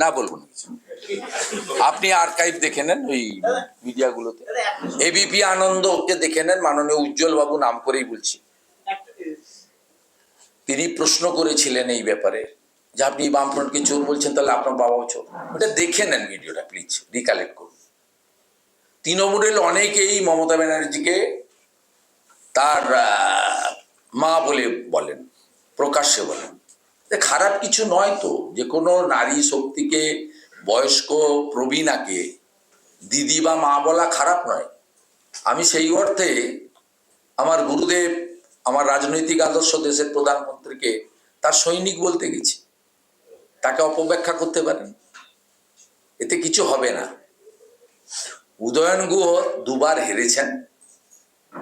না বলব না কিছু। আপনি আর্কাইভ দেখে নেন ওই মিডিয়াগুলোতে। এবিপি আনন্দকে দেখে নেন মাননীয় উজ্জ্বল বাবু নাম করেই বলছি। তিনি প্রশ্ন করেছিলেন এই ব্যাপারে যে আপনি বামফ্রন্টকে চোর বলছেন তাহলে আপনার বাবাও চোর। ওটা দেখে নেন ভিডিওটা প্লিজ রিকালেক্ট করুন। তৃণমূলের অনেকেই মমতা ব্যানার্জিকে তার মা বলে বলেন প্রকাশ্যে বলেন। খারাপ কিছু নয় তো। যে কোনো নারী শক্তিকে, বয়স্ক প্রবীণাকে, দিদি বা মা বলা খারাপ নয়। আমি সেই অর্থে আমার গুরুদেব, আমার রাজনৈতিক আদর্শ দেশের প্রধানমন্ত্রীকে তার সৈনিক বলতে গেছি। তাকে অপব্যাখ্যা করতে পারেন। এতে কিছু হবে না। উদয়ন গুহ দুবার হেরেছেন,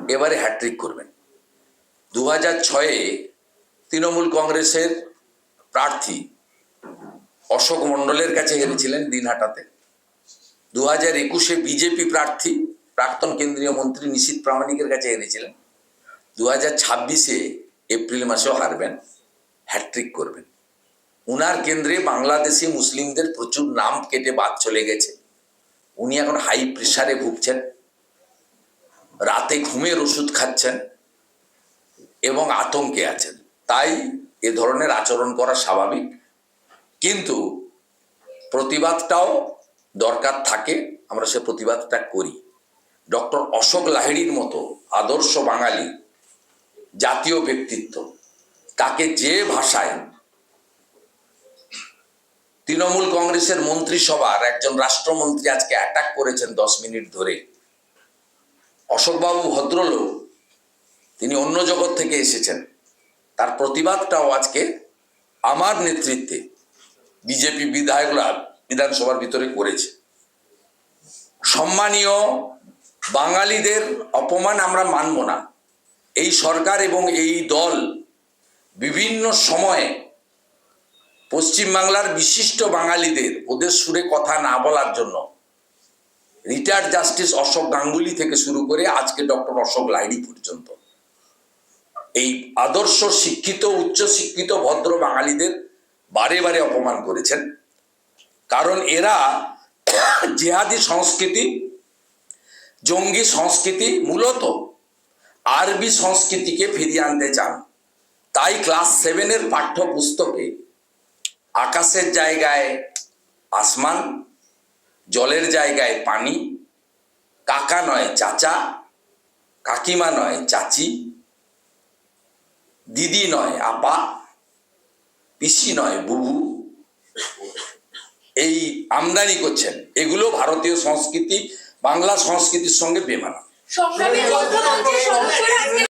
এবারে হ্যাট্রিক করবেন। দু হাজার ছয়ে তৃণমূল কংগ্রেসের প্রার্থী অশোক মণ্ডলের কাছে হেরেছিলেন দিনহাটাতে। দু হাজার একুশে বিজেপি প্রার্থী, প্রাক্তন কেন্দ্রীয় মন্ত্রী নিশীত প্রামাণিকের কাছে হেরেছিলেন। দু হাজার ছাব্বিশে এপ্রিল মাসেও হারবেন হ্যাট্রিক করবেন। উনার কেন্দ্রে বাংলাদেশি মুসলিমদের প্রচুর নাম কেটে বাদ চলে গেছে। উনি এখন হাই প্রেশারে ভুগছেন, রাতে ঘুমের ওষুধ খাচ্ছেন এবং আতঙ্কে আছেন। তাই এ ধরনের আচরণ করা স্বাভাবিক। কিন্তু প্রতিবাদটাও দরকার থাকে, আমরা সে প্রতিবাদটা করি। ডক্টর অশোক লাহিড়ির মতো আদর্শ বাঙালি, জাতীয় ব্যক্তিত্ব, তাকে যে ভাষায় তৃণমূল কংগ্রেসের মন্ত্রিসভার একজন রাষ্ট্রমন্ত্রী আজকে অ্যাটাক করেছেন দশ মিনিট ধরে, অশোকবাবু ভদ্রলোক, তিনি অন্য জগৎ থেকে এসেছেন। তার প্রতিবাদটাও আজকে আমার নেতৃত্বে বিজেপি বিধায়করা বিধানসভার ভিতরে করেছে। সম্মানীয় বাঙালিদের অপমান আমরা মানব না। এই সরকার এবং এই দল বিভিন্ন সময়ে পশ্চিমবাংলার বিশিষ্ট বাঙালিদের ওদের সুরে কথা না বলার জন্য রিটায়ার্ড জাস্টিস অশোক গাঙ্গুলি থেকে শুরু করে আজকে ডক্টর অশোক লাইড়ি পর্যন্ত এই আদর্শ শিক্ষিত, উচ্চ শিক্ষিত, ভদ্র বাঙালিদের বারে বারে অপমান করেছেন। কারণ এরা জেহাদি সংস্কৃতি, জঙ্গি সংস্কৃতি মূলত আরবি সংস্কৃতিকে ফিরিয়ে আনতে চান। তাই ক্লাস সেভেনের পাঠ্যপুস্তকে আকাশের জায়গায় আসমান, জলের জায়গায় পানি, কাকা নয় চাচা, কাকিমা নয় চাচি দিদি নয়, আপা। পিসি নয়, বুবু। এই আমদানি করছেন। এগুলো ভারতীয় সংস্কৃতি, বাংলা সংস্কৃতির সঙ্গে বেমানা